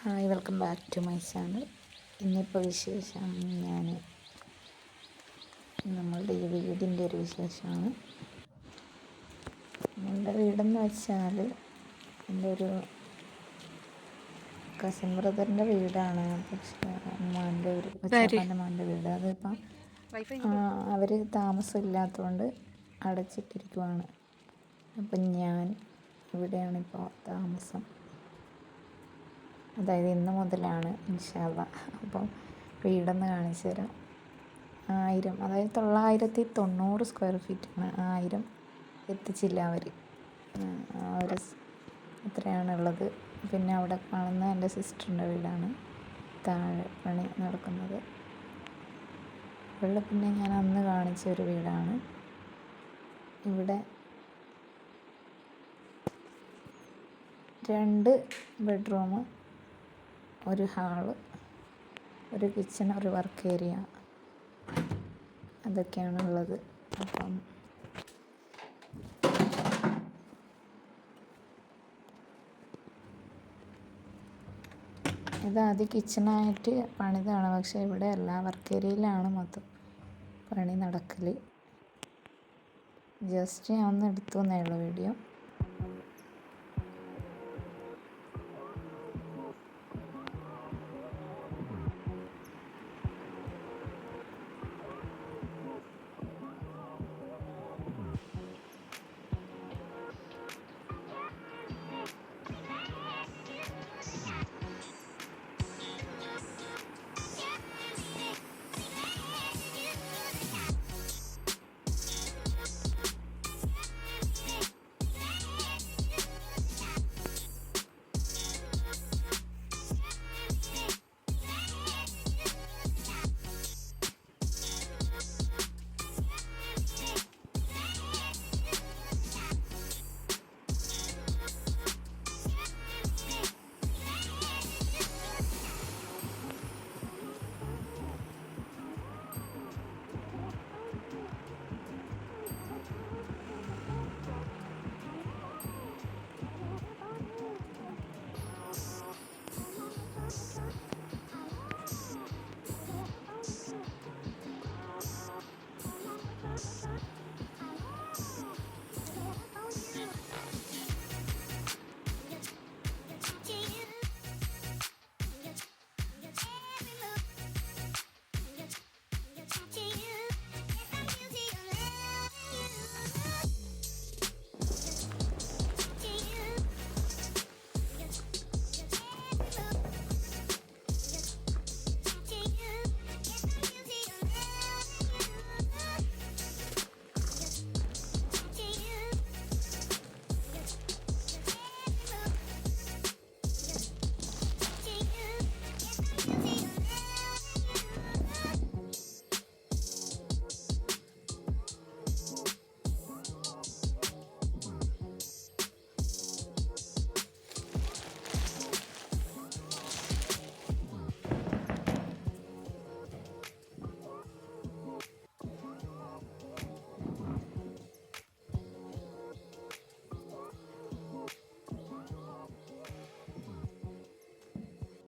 Hi welcome back to my channel ഇന്നിപ്പോൾ വിശേഷം ഞാൻ നമ്മളുടെ ഈ വീടിന്റെ ഒരു വിശേഷമാണ്. നമ്മളുടെ വീടെന്ന് വെച്ചാൽ എന്റെ ഒരു കസിൻ ബ്രദറിന്റെ വീടാണ്. പക്ഷേ അമ്മാന്റെ ഒരു അമ്മാന്റെ മോന്റെ വീട്. അതിപ്പം അവർ താമസമില്ലാത്തതുകൊണ്ട് അടച്ചിട്ടിരിക്കുവാണ്. അപ്പം ഞാൻ ഇവിടെയാണിപ്പോൾ താമസം. അതായത് ഇന്ന് മുതലാണ് ഇൻഷാല്ല അപ്പം വീടൊന്ന് കാണിച്ചു തരാം. ആയിരം അതായത് തൊള്ളായിരത്തി തൊണ്ണൂറ് സ്ക്വയർ ഫീറ്റാണ് ആയിരം എത്തിച്ചില്ല അവർ അവർ എത്രയാണുള്ളത് പിന്നെ അവിടെ കാണുന്ന എന്റെ സിസ്റ്ററിന്റെ വീടാണ്. താഴെ പണി നടക്കുന്നത്. ഇവിടെ പിന്നെ ഞാൻ അന്ന് കാണിച്ച ഒരു വീടാണ്. ഇവിടെ രണ്ട് ബെഡ്റൂം ഒരു ഹാൾ ഒരു കിച്ചൺ ഒരു വർക്ക് ഏരിയ. അതൊക്കെയാണ് ഉള്ളത് അപ്പം ഇത് ആദ്യം കിച്ചണായിട്ട് പണിതാണ്. പക്ഷേ ഇവിടെ എല്ലാ വർക്ക് ഏരിയയിലാണ് മൊത്തം പണി നടക്കൽ ജസ്റ്റ് ഞാൻ ഒന്ന് എടുത്തു എന്നേ ഉള്ളൂ വീഡിയോ.